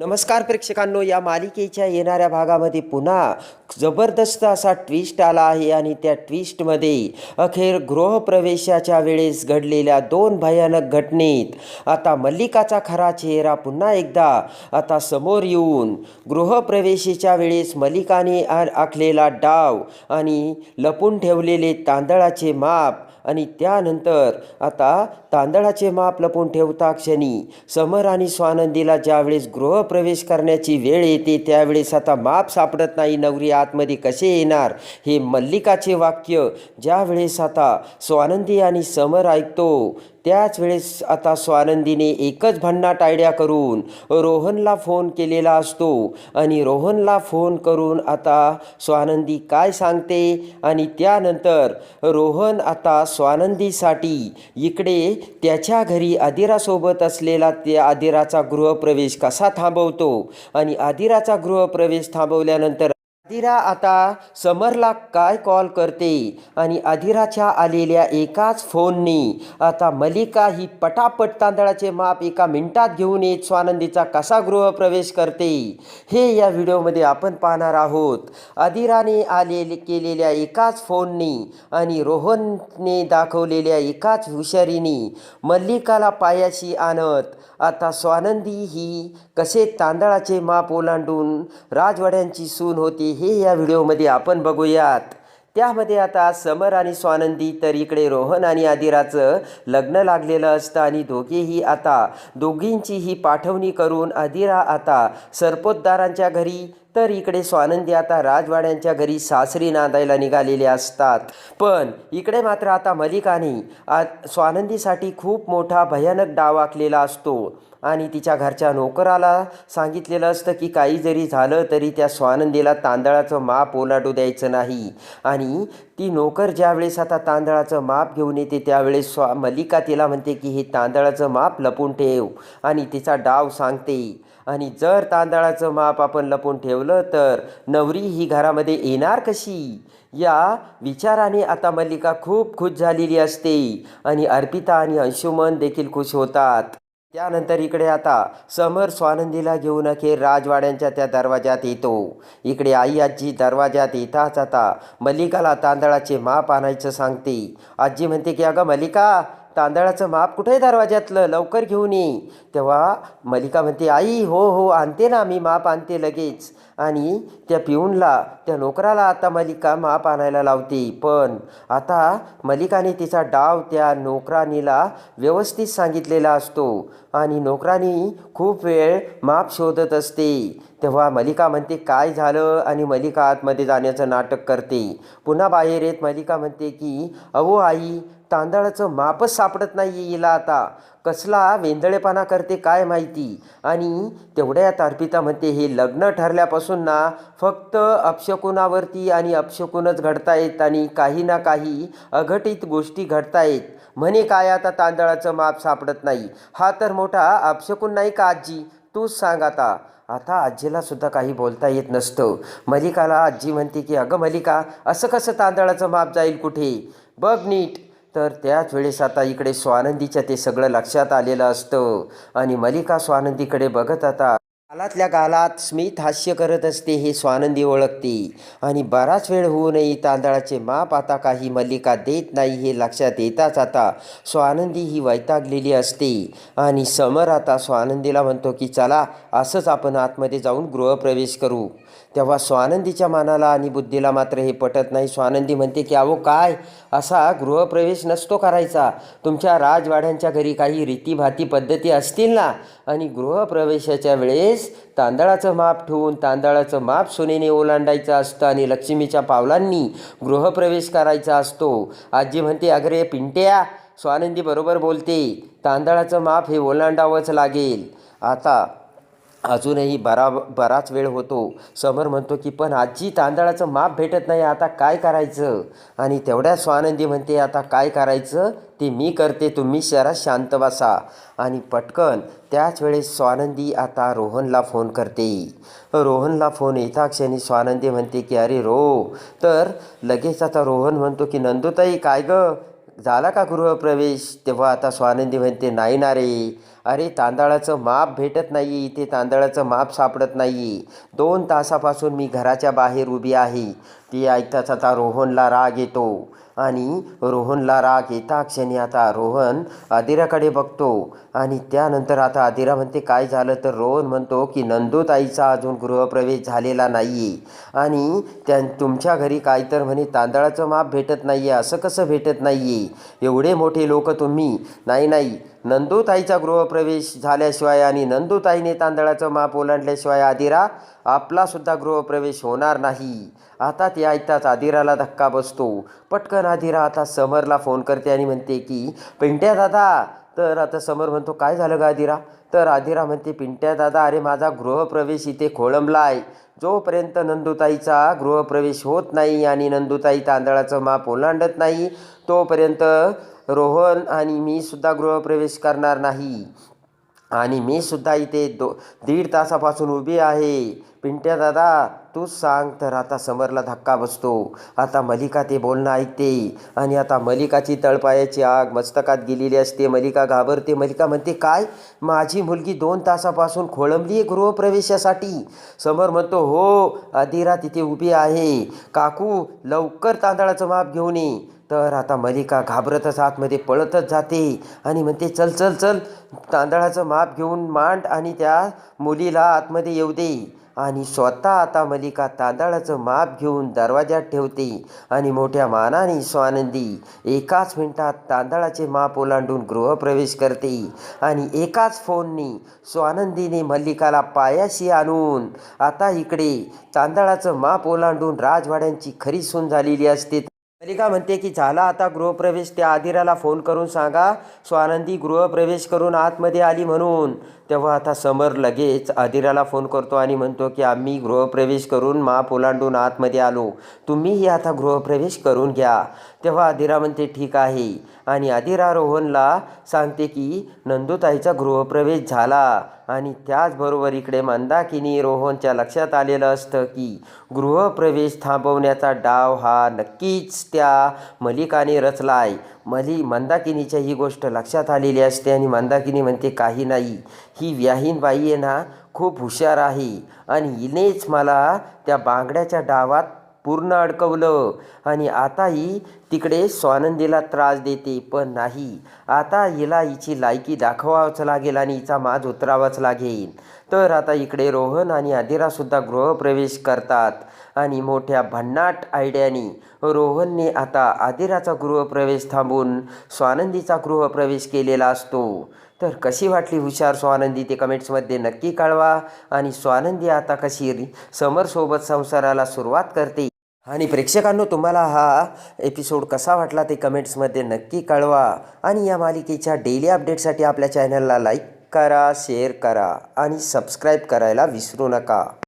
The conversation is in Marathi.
नमस्कार प्रेक्षकांनो या मालिकेच्या येणाऱ्या भागामध्ये पुन्हा जबरदस्त असा ट्विस्ट आला आहे आणि त्या ट्विस्टमध्ये अखेर गृहप्रवेशाच्या वेळेस घडलेल्या दोन भयानक घटनेत आता मल्लिकाचा खरा चेहरा पुन्हा एकदा आता समोर येऊन गृहप्रवेशाच्या वेळेस मल्लिकाने आखलेला डाव आणि लपून ठेवलेले तांदळाचे माप आणि त्यानंतर आता तांदळाचे माप लपून ठेवता क्षणी समर आणि स्वानंदीला ज्यावेळेस गृहप्रवेश करण्याची वेळ येते त्यावेळेस आता माप सापडत नाही नवरी आतमध्ये कसे येणार? हे मल्लिकाचे वाक्य ज्यावेळेस आता स्वानंदी आणि समर ऐकतो त्याच वेळेस आता स्वानंदीने एकच भन्नाट आयडिया करून रोहनला फोन केलेला असतो. आणि रोहनला फोन करून आता स्वानंदी काय सांगते? आणि त्यानंतर रोहन आता स्वानंदीसाठी इकडे त्याच्या घरी आदिरासोबत असलेला त्या आदिराचा गृहप्रवेश कसा थांबवतो? आणि आदिराचा गृहप्रवेश थांबवल्यानंतर आदिरा आता समरला काय कॉल करते? आणि अधिराच्या आलेल्या एकाच फोननी आता मलिका ही पटापट तांदळाचे माप एका मिनिटात घेऊन येत स्वानंदीचा कसा गृहप्रवेश करते? हे या व्हिडिओमध्ये आपण पाहणार आहोत. अधिराने आलेले केलेल्या एकाच फोननी आणि रोहनने दाखवलेल्या एकाच हुशारीने मल्लिकाला पायाशी आणत आता स्वानंदी ही कसे तांदळाचे माप ओलांडून राजवाड्यांची सून होती हे या व्हिडिओमध्ये आपण बघूयात. त्यामध्ये आता समर आणि स्वानंदी तर इकडे रोहन आणि आदिराचं लग्न लागलेलं असतं आणि दोघेही आता दोघींचीही पाठवणी करून आदिरा आता सरपोतदारांच्या घरी तर इकडे स्वानंदी आता राजवाड्यांच्या घरी सासरी नांदायला निघालेले असतात. पण इकडे मात्र आता मलिकाने आ स्वानंदीसाठी खूप मोठा भयानक डाव आखलेला असतो. आणि तिच्या घरच्या नोकराला सांगितलेलं असतं की काही जरी झालं तरी त्या स्वानंदीला तांदळाचं माप ओलाडू द्यायचं नाही. आणि ती नोकर ज्यावेळेस आता तांदळाचं माप घेऊन येते त्यावेळेस स्वा मल्लिका तिला म्हणते की हे तांदळाचं माप लपून ठेव आणि तिचा डाव सांगते. आणि जर तांदळाचं माप आपण लपून ठेवलं तर नवरी ही घरामध्ये येणार कशी? या विचाराने आता मल्लिका खूप खुश झालेली असते आणि अर्पिता आणि अंशुमन देखील खुश होतात. त्यानंतर इकडे आता समर स्वानंदीला घेऊन अखेर राजवाड्यांच्या त्या दरवाजात येतो. इकडे आई आजी दरवाजात येताच आता मल्लिकाला तांदळाचे माप आणायचं सांगते. आजी म्हणते की अगं मल्लिका तांदळाचं माप कुठे आहे दरवाज्यातलं? लवकर घेऊन ये. तेव्हा मलिका म्हणते आई हो हो आणते ना मी माप आणते लगेच. आणि त्या पिऊनला त्या नोकराला आता मलिका माप आणायला लावते. पण आता मलिकाने तिचा डाव त्या नोकरानीला व्यवस्थित सांगितलेला असतो आणि नोकरानी खूप वेळ माप शोधत असते. तेव्हा मलिका म्हणते काय झालं? आणि मलिका आतमध्ये जाण्याचं नाटक करते. पुन्हा बाहेर येत मलिका म्हणते की अहो आई तांदळाचं मापच सापडत नाही हिला आता. कसला वेंदळेपणा करते काय माहिती? आणि तेवढ्यात अर्पिता म्हणते हे लग्न ठरल्यापासून ना फक्त अपशकुनावरती आणि अपशकुनच घडतायत आणि काही ना काही अघटित गोष्टी घडतायत. म्हणे काय आता तांदळाचं माप सापडत नाही? हा तर मोठा अपशकुन नाही का आजी? तूच सांग आता. आता आजीला सुद्धा काही बोलता येत नसतं. मलिकाला आजी म्हणते की अगं मलिका असं कसं तांदळाचं माप जाईल कुठे? बघ नीट. तर त्याच वेळेस आता इकडे स्वानंदीच्या ते सगळं लक्षात आलेलं असतं. आणि मलिका स्वानंदीकडे बघत आता गालातल्या गालात स्मित हास्य करत असते हे स्वानंदी ओळखते. आणि बराच वेळ होऊनही तांदळाचे माप आता काही मल्लिका देत नाही हे लक्षात येताच आता स्वानंदी ही वैतागलेली असते. आणि समर आता स्वानंदीला म्हणतो की चला असंच आपण आतमध्ये जाऊन गृहप्रवेश करू. तेव्हा स्वानंदीच्या मानाला आणि बुद्धीला मात्र हे पटत नाही. स्वानंदी म्हणते की अहो काय? असा गृहप्रवेश नसतो करायचा. तुमच्या राजवाड्यांच्या घरी काही रीतीभाती पद्धती असतील ना? आणि गृहप्रवेशाच्या वेळेस तांदळाचं माप ठेवून तांदळाचं माप सुनेने ओलांडायचं असतं आणि लक्ष्मीच्या पावलांनी गृहप्रवेश करायचा असतो. आजी म्हणते अगरे पिंट्या स्वानंदी बरोबर बोलते. तांदळाचं माप हे ओलांडावंच लागेल. आता अजूनही बरा बराच वेळ होतो. समर म्हणतो की पण आजी तांदळाचं माप भेटत नाही आता काय करायचं? आणि तेवढ्या स्वानंदी म्हणते आता काय करायचं? ते मी करते तुम्ही शहरात शांत बसा. आणि पटकन त्याच वेळेस स्वानंदी आता रोहनला फोन करते. रोहनला फोन येता क्षणी स्वानंदी म्हणते की अरे रो तर लगेच आता रोहन म्हणतो की नंदुताई काय गं? झाला का गृहप्रवेश? तेव्हा आता स्वानंदी म्हणते नाही ना रे. अरे तांदळाचं माप भेटत नाही. इथे तांदळाचं माप सापडत नाही. दोन तासापासून मी घराच्या बाहेर उभी आहे. ती ऐकताच आता रोहनला राग येतो. आणि रोहनला राग येता क्षणी आता रोहन आदिराकडे बघतो. आणि त्यानंतर आता आदिरा म्हणते काय झालं? तर रोहन म्हणतो की नंदोताईचा अजून गृहप्रवेश झालेला नाही आहे आणि त्या तुमच्या घरी काय तर म्हणे तांदळाचं माप भेटत नाही आहे असं कसं भेटत नाही आहे एवढे मोठे लोक तुम्ही. नाही नाही. नंदूताईचा गृहप्रवेश झाल्याशिवाय आणि नंदूताईने तांदळाचं माप ओलांडल्याशिवाय आदिरा आपलासुद्धा गृहप्रवेश होणार नाही. आता ते ऐकताच आदिराला धक्का बसतो. पटकन आदिरा आता समरला फोन करते आणि म्हणते की पिंट्या दादा. तर आता समर म्हणतो काय झालं ग आदिरा? तर आदिरा म्हणते पिंट्या दादा अरे माझा गृहप्रवेश इथे खोळंबला आहे जोपर्यंत नंदुताईचा गृहप्रवेश होत नाही आणि नंदुताई तांदळाचं माप ओलांडत नाही तोपर्यंत रोहन आणि मी सुद्धा गृहप्रवेश करणार नाही. आणि मी सुद्धा इथे दो दीड तासापासून उभी आहे. पिंट्या दादा तूच सांग तर आता समरला धक्का बसतो. आता मलिका ते बोलणं ऐकते. आणि आता मलिकाची तळपायाची आग मस्तकात गेलेली असते. मलिका घाबरते. मलिका म्हणते काय? माझी मुलगी दोन तासापासून खोळंबली आहे गृहप्रवेशासाठी. समर म्हणतो हो अधिरा तिथे उभी आहे. काकू लवकर तांदळाचं माप घेऊन ये. तर आता मलिका घाबरतच आतमध्ये पळतच जाते आणि म्हणते चल चल चल तांदळाचं माप घेऊन मांड आणि त्या मुलीला आतमध्ये येऊ दे. आणि स्वतः आता मलिका तांदळाचं माप घेऊन दरवाज्यात ठेवते आणि मोठ्या मानाने स्वानंदी एकाच मिनिटात तांदळाचे माप ओलांडून गृहप्रवेश करते आणि एकाच फोननी स्वानंदीने मल्लिकाला पायाशी आणून आता इकडे तांदळाचं माप ओलांडून राजवाड्यांची खरी सून झालेली असते मलिका म्हणते की झाला आता गृहप्रवेश त्या आदिराला फोन करून सांगा. स्वानंदी गृहप्रवेश करून आतमध्ये आली म्हणून. तेव्हा आता समर लगेच आदिराला फोन करतो आणि म्हणतो की आम्ही गृहप्रवेश करून माप ओलांडून आतमध्ये आलो. तुम्हीही आता गृहप्रवेश करून घ्या. तेव्हा आदिरा म्हणते ठीक आहे. आणि आदिरा रोहनला सांगते की नंदुताईचा गृहप्रवेश झाला. आणि त्याचबरोबर इकडे मंदाकिनी रोहनच्या लक्षात आलेलं असतं की गृहप्रवेश थांबवण्याचा डाव हा नक्कीच त्या मलिकाने रचला आहे मली मंदाकिनीच्या ही गोष्ट लक्षात आलेली असते आणि मंदाकिनी म्हणते काही नाही. ही व्याहीन बाई आहे ना खूप हुशार आहे. आणि हिनेच मला त्या बांगड्याच्या डावात पूर्ण अडकवलं. आणि आता ही तिकडे स्वानंदीला त्रास देते पण नाही. आता हिला हिची लायकी दाखवावंच लागेल आणि हिचा माज उतरावाच लागेल. तर आता इकडे रोहन आणि आदिरासुद्धा गृहप्रवेश करतात. आणि मोठ्या भन्नाट आयडियानी रोहनने आता आदिराचा गृहप्रवेश थांबून स्वानंदीचा गृहप्रवेश केलेला असतो. तर कशी वाटली हुशार स्वानंदी ते कमेंट्समध्ये नक्की कळवा. आणि स्वानंदी आता कशी समरसोबत संसाराला सुरुवात करते. आणि प्रेक्षकांनो तुम्हाला हा एपिसोड कसा वाटला ते कमेंट्समध्ये नक्की कळवा. आणि या मालिकेच्या डेली अपडेटसाठी आपल्या चॅनलला लाईक करा शेअर करा आणि सबस्क्राईब करायला विसरू नका.